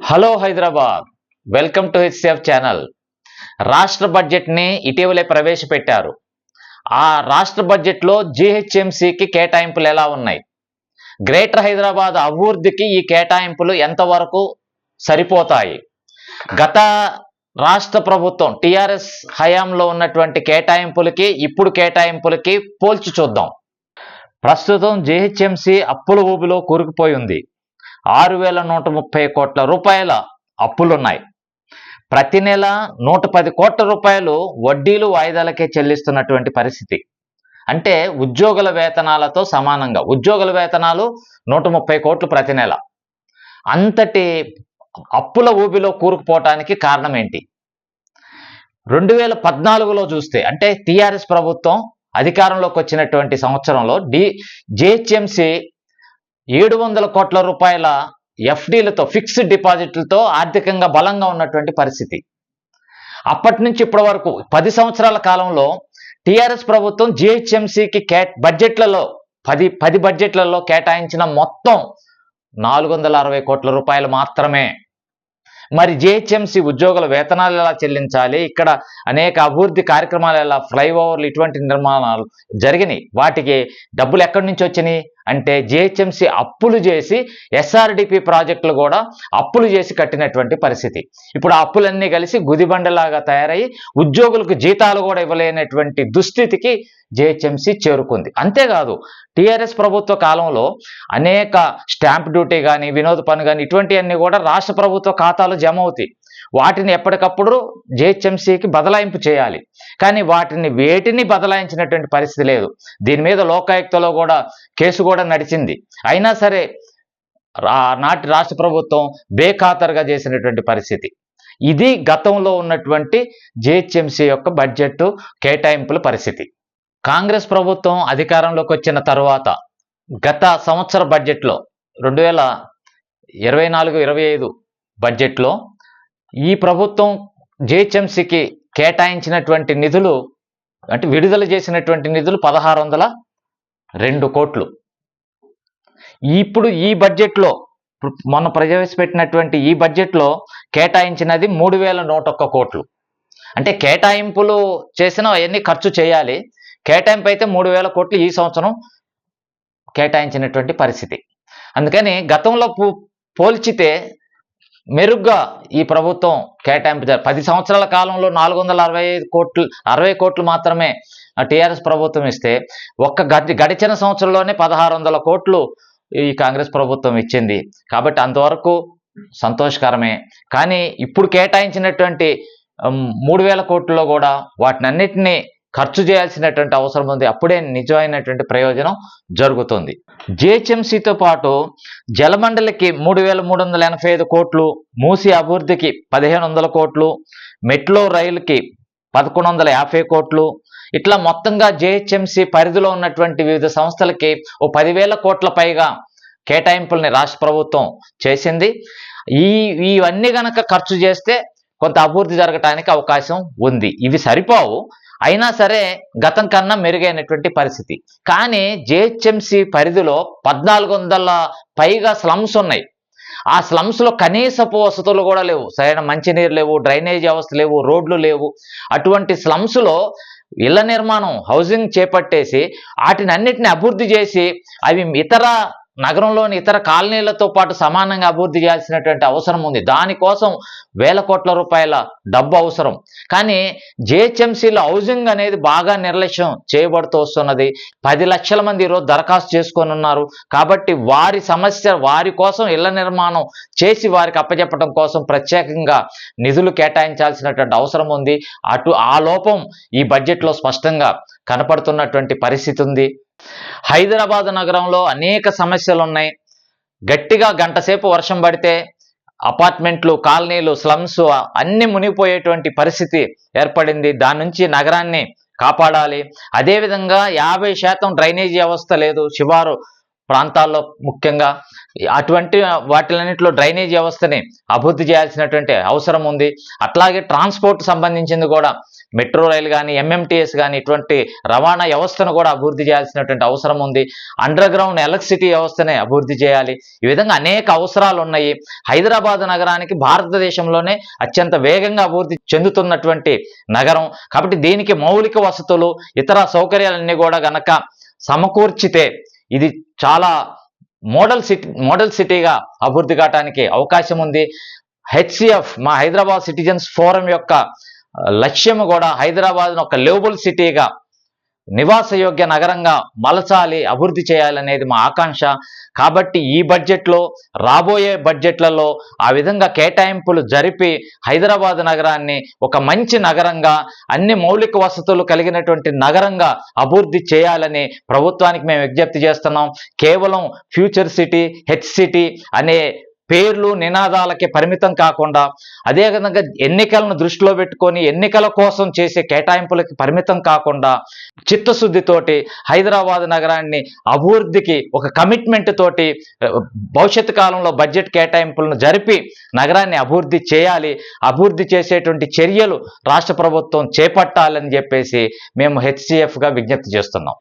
Hello Hyderabad. Welcome to H C F channel. రాష్ట్ర బడ్జెట్ని ఇటీవలే ప్రవేశపెట్టారు. ఆ రాష్ట్ర బడ్జెట్లో జిహెచ్ఎంసికి కేటాయింపులు ఎలా ఉన్నాయి? గ్రేటర్ హైదరాబాద్ అభివృద్ధికి ఈ కేటాయింపులు ఎంతవరకు సరిపోతాయి? గత రాష్ట్ర ప్రభుత్వం టిఆర్ఎస్ హయాంలో ఉన్నటువంటి కేటాయింపులకి ఇప్పుడు కేటాయింపులకి పోల్చి చూద్దాం. ప్రస్తుతం జిహెచ్ఎంసి అప్పుల ఊబిలో కూరుకుపోయి ఉంది. ఆరు వేల నూట ముప్పై కోట్ల రూపాయల అప్పులున్నాయి. ప్రతి నెల నూట పది కోట్ల రూపాయలు వడ్డీలు వాయిదాలకే చెల్లిస్తున్నటువంటి పరిస్థితి. అంటే ఉద్యోగుల వేతనాలతో సమానంగా ఉద్యోగుల వేతనాలు నూట ముప్పై కోట్లు ప్రతి నెల. అంతటి అప్పుల ఊబిలో కూరుకుపోవటానికి కారణం ఏంటి రెండు వేల పద్నాలుగులో చూస్తే అంటే టీఆర్ఎస్ ప్రభుత్వం అధికారంలోకి వచ్చినటువంటి సంవత్సరంలో డి జిహెచ్ఎంసి ఏడు వందల కోట్ల రూపాయల ఎఫ్డీలతో ఫిక్స్డ్ డిపాజిట్లతో ఆర్థికంగా బలంగా ఉన్నటువంటి పరిస్థితి. అప్పటి నుంచి ఇప్పటి వరకు పది సంవత్సరాల కాలంలో టీఆర్ఎస్ ప్రభుత్వం జిహెచ్ఎంసీకి కే బడ్జెట్లలో పది పది బడ్జెట్లలో కేటాయించిన మొత్తం నాలుగు వందల అరవై కోట్ల రూపాయలు మాత్రమే. మరి జిహెచ్ఎంసి ఉద్యోగుల వేతనాలు ఎలా చెల్లించాలి? ఇక్కడ అనేక అభివృద్ధి కార్యక్రమాలు ఎలా ఫ్లైఓవర్లు ఇటువంటి నిర్మాణాలు జరిగినాయి? వాటికి డబ్బులు ఎక్కడి నుంచి వచ్చినాయి? అంటే జిహెచ్ఎంసి అప్పులు చేసి ఎస్ఆర్డిపి ప్రాజెక్టులు కూడా అప్పులు చేసి కట్టినటువంటి పరిస్థితి. ఇప్పుడు ఆ అప్పులన్నీ కలిసి గుదిబండలాగా తయారయ్యి ఉద్యోగులకు జీతాలు కూడా ఇవ్వలేనటువంటి దుస్థితికి జిహెచ్ఎంసి చేరుకుంది. అంతేకాదు టిఆర్ఎస్ ప్రభుత్వ కాలంలో అనేక స్టాంప్ డ్యూటీ కానీ వినోద పన్ను కానీ ఇటువంటివన్నీ కూడా రాష్ట్ర ప్రభుత్వ ఖాతాలో జమ అవుతాయి. వాటిని ఎప్పటికప్పుడు జిహెచ్ఎంసీకి బదలాయింపు చేయాలి. కానీ వాటిని వేటిని బదలాయించినటువంటి పరిస్థితి లేదు. దీని మీద లోకాయుక్తలో కూడా కేసు కూడా నడిచింది. అయినా సరే రా- నాటి రాష్ట్ర ప్రభుత్వం బేఖాతరుగా చేసినటువంటి పరిస్థితి. ఇది గతంలో ఉన్నటువంటి జిహెచ్ఎంసీ యొక్క బడ్జెట్ కేటాయింపుల పరిస్థితి. కాంగ్రెస్ ప్రభుత్వం అధికారంలోకి వచ్చిన తర్వాత గత సంవత్సర బడ్జెట్లో రెండు వేల ఇరవై నాలుగు ఇరవై ఐదు బడ్జెట్లో ఈ ప్రభుత్వం జిహెచ్ఎంసికి కేటాయించినటువంటి నిధులు అంటే విడుదల చేసినటువంటి నిధులు పదహారు వందల రెండు కోట్లు. ఇప్పుడు ఈ బడ్జెట్లో మొన్న ప్రవేశపెట్టినటువంటి ఈ బడ్జెట్లో కేటాయించినది మూడు వేల నూట ఒక్క కోట్లు. అంటే కేటాయింపులు చేసిన అవన్నీ ఖర్చు చేయాలి. కేటాయింపు అయితే మూడు వేల కోట్లు ఈ సంవత్సరం కేటాయించినటువంటి పరిస్థితి. అందుకని గతంలో పో- పోల్చితే మెరుగ్గా ఈ ప్రభుత్వం కేటాయింపు పది సంవత్సరాల కాలంలో నాలుగు వందల అరవై ఐదు కోట్లు అరవై కోట్లు మాత్రమే టీఆర్ఎస్ ప్రభుత్వం ఇస్తే ఒక్క గడి గడిచిన సంవత్సరంలోనే పదహారు వందల కోట్లు ఈ కాంగ్రెస్ ప్రభుత్వం ఇచ్చింది. కాబట్టి అంతవరకు సంతోషకరమే. కానీ ఇప్పుడు కేటాయించినటువంటి మూడు వేల కోట్లలో కూడా వాటినన్నిటినీ ఖర్చు చేయాల్సినటువంటి అవసరం ఉంది. అప్పుడే నిజమైనటువంటి ప్రయోజనం జరుగుతుంది. జిహెచ్ఎంసీతో పాటు జలమండలికి మూడు వేల మూడు వందల ఎనభై ఐదు కోట్లు మూసి అభివృద్ధికి పదిహేను వందల కోట్లు మెట్రో రైలుకి పదకొండు వందల యాభై కోట్లు. ఇట్లా మొత్తంగా జిహెచ్ఎంసి పరిధిలో ఉన్నటువంటి వివిధ సంస్థలకి ఓ పదివేల కోట్ల పైగా కేటాయింపుల్ని రాష్ట్ర ప్రభుత్వం చేసింది. ఈ ఇవన్నీ గనక ఖర్చు చేస్తే కొంత అభివృద్ధి జరగటానికి అవకాశం ఉంది. ఇవి సరిపోవు. అయినా సరే గతం కన్నా మెరుగైనటువంటి పరిస్థితి. కానీ జిహెచ్ఎంసి పరిధిలో పద్నాలుగు వందల పైగా స్లమ్స్ ఉన్నాయి. ఆ స్లమ్స్లో కనీసపు వసతులు కూడా లేవు. సరైన మంచినీరు లేవు డ్రైనేజ్ వ్యవస్థ లేవు రోడ్లు లేవు. అటువంటి స్లమ్స్లో ఇళ్ళ నిర్మాణం హౌసింగ్ చేపట్టేసి వాటిని అన్నిటిని అభివృద్ధి చేసి అవి ఇతర నగరంలోని ఇతర కాలనీలతో పాటు సమానంగా అభివృద్ధి చేయాల్సినటువంటి అవసరం ఉంది. దానికోసం వేల కోట్ల రూపాయల డబ్బు అవసరం. కానీ జిహెచ్ఎంసీలో హౌసింగ్ అనేది బాగా నిర్లక్ష్యం చేయబడుతూ వస్తున్నది. పది లక్షల మంది ఈరోజు దరఖాస్తు చేసుకొని ఉన్నారు. కాబట్టి వారి సమస్య వారి కోసం ఇళ్ళ నిర్మాణం చేసి వారికి అప్పచెప్పడం కోసం ప్రత్యేకంగా నిధులు కేటాయించాల్సినటువంటి అవసరం ఉంది. అటు ఆ లోపం ఈ బడ్జెట్లో స్పష్టంగా కనపడుతున్నటువంటి పరిస్థితి ఉంది. హైదరాబాద్ నగరంలో అనేక సమస్యలు ఉన్నాయి గట్టిగా గంటసేపు వర్షం పడితే అపార్ట్మెంట్లు కాలనీలు స్లమ్స్ అన్ని మునిగిపోయేటువంటి పరిస్థితి ఏర్పడింది. దాని నుంచి నగరాన్ని కాపాడాలి. అదేవిధంగా యాభై శాతం డ్రైనేజీ వ్యవస్థ లేదు. శివారు ప్రాంతాల్లో ముఖ్యంగా. అటువంటి వాటిలన్నింటిలో డ్రైనేజ్ వ్యవస్థని అభివృద్ధి చేయాల్సినటువంటి అవసరం ఉంది. అట్లాగే ట్రాన్స్పోర్ట్ సంబంధించింది కూడా మెట్రో రైలు కానీ ఎంఎంటీఎస్ కానీ ఇటువంటి రవాణా వ్యవస్థను కూడా అభివృద్ధి చేయాల్సినటువంటి అవసరం ఉంది. అండర్ గ్రౌండ్ ఎలక్ట్రిసిటీ వ్యవస్థని అభివృద్ధి చేయాలి. ఈ విధంగా అనేక అవసరాలు ఉన్నాయి. హైదరాబాద్ నగరానికి భారతదేశంలోనే అత్యంత వేగంగా అభివృద్ధి చెందుతున్నటువంటి నగరం. కాబట్టి దీనికి మౌలిక వసతులు ఇతర సౌకర్యాలన్నీ కూడా గనక సమకూర్చితే ఇది చాలా మోడల్ సిటీ మోడల్ సిటీగా అభివృద్ధి కావడానికి అవకాశం ఉంది. హెచ్సిఎఫ్ మా హైదరాబాద్ సిటిజన్స్ ఫోరం యొక్క లక్ష్యం లక్ష్యము కూడా హైదరాబాద్ ఒక లేబుల్ సిటీగా నివాసయోగ్య నగరంగా మలచాలి అభివృద్ధి చేయాలనేది మా ఆకాంక్ష. కాబట్టి ఈ బడ్జెట్లో రాబోయే బడ్జెట్లలో ఆ విధంగా కేటాయింపులు జరిపి హైదరాబాద్ నగరాన్ని ఒక మంచి నగరంగా అన్ని మౌలిక వసతులు కలిగినటువంటి నగరంగా అభివృద్ధి చేయాలని ప్రభుత్వానికి మేము విజ్ఞప్తి చేస్తున్నాం. కేవలం ఫ్యూచర్ సిటీ హెచ్ సిటీ అనే పేర్లు నినాదాలకి పరిమితం కాకుండా అదేవిధంగా ఎన్నికలను దృష్టిలో పెట్టుకొని ఎన్నికల కోసం చేసే కేటాయింపులకి పరిమితం కాకుండా చిత్తశుద్ధితోటి హైదరాబాద్ నగరాన్ని అభివృద్ధికి ఒక కమిట్మెంట్ తోటి భవిష్యత్ భవిష్యత్తు కాలంలో బడ్జెట్ కేటాయింపులను జరిపి నగరాన్ని అభివృద్ధి చేయాలి అభివృద్ధి చేసేటువంటి చర్యలు రాష్ట్ర ప్రభుత్వం చేపట్టాలని చెప్పేసి మేము హెచ్సిఎఫ్గా విజ్ఞప్తి చేస్తున్నాం.